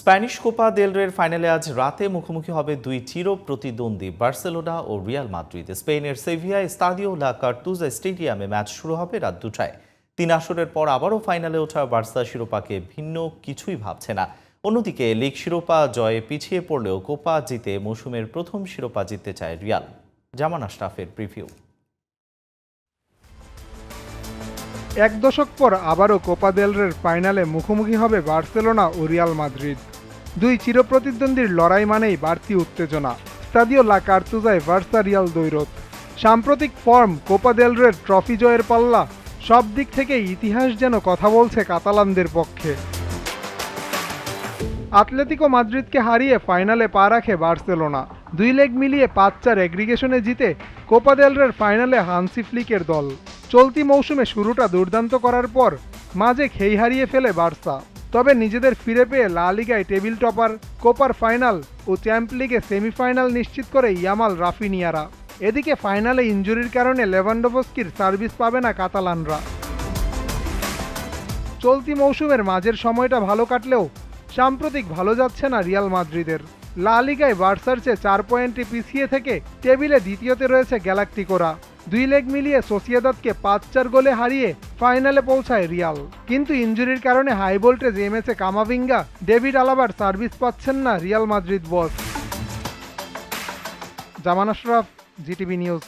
Spanish Copa del রের ফাইনালে আজ রাতে মুখোমুখি হবে দুই চির প্রতিদ্বন্দ্বী বার্সেলোনা ও রিয়াল মাদ্রিদ। স্পেনের সেভিয়া স্তাদিও লা কার্তুজা স্টেডিয়ামে ম্যাচ শুরু হবে রাত দুটায়। তিন আসরের পর আবারও ফাইনালে ওঠা বার্সা শিরোপাকে ভিন্ন কিছুই ভাবছে না। অন্যদিকে লিগ শিরোপা জয়ে পিছিয়ে পড়লেও কোপা জিতে মৌসুমের প্রথম শিরোপা জিততে চায় রিয়াল। জামান আশরাফের প্রিভিউ এক দশক পর আবারও কোপা দেল রের ফাইনালে মুখোমুখি হবে বার্সেলোনা ও রিয়াল মাদ্রিদ। দুই চিরপ্রতিদ্বন্দ্বীর লড়াই মানেই বাড়তি উত্তেজনা। স্তাদিও লা কার্তুজায় ভার্সা রিয়াল দৈরত। সাম্প্রতিক ফর্ম কোপা দেল রের ট্রফি জয়ের পাল্লা সব দিক থেকে ইতিহাস যেন কথা বলছে কাতালানদের পক্ষে। আতলেতিকো মাদ্রিদকে হারিয়ে ফাইনালে পা রাখে বার্সেলোনা। দুই লেগ মিলিয়ে পাঁচ চার এগ্রিগেশনে জিতে কোপা দেল রের ফাইনালে হানসি ফ্লিকের দল। চলতি মৌসুমে শুরুটা দুর্দান্ত করার পর মাঝে খেই হারিয়ে ফেলে বার্সা। তবে নিজেদের ফিরে পেয়ে লা লিগায় টেবিল টপার, কোপার ফাইনাল ও চ্যাম্প লিগে সেমিফাইনাল নিশ্চিত করে ইয়ামাল রাফিনিয়ারা। এদিকে ফাইনালে ইঞ্জুরির কারণে লেভান্ডোভস্কির সার্ভিস পাবে না কাতালানরা। চলতি মৌসুমের মাঝের সময়টা ভালো কাটলেও সাম্প্রতিক ভালো যাচ্ছে না রিয়াল মাদ্রিদের। লা লিগায় বার্সার চেয়ে চার পয়েন্টে পিছিয়ে থেকে টেবিলে দ্বিতীয়তে রয়েছে গ্যালাক্টিকোরা। দুই লেগ মিলিয়ে সোসিয়েদাদকে পাঁচ চার গোলে হারিয়ে ফাইনালে পৌঁছায় রিয়াল। কিন্তু ইঞ্জুরির কারণে হাই ভোল্টেজ এম এসে কামাভিঙ্গা, ডেভিড আলাবার সার্ভিস পাচ্ছেন না Real Madrid boss. Zaman Ashraf GTV news.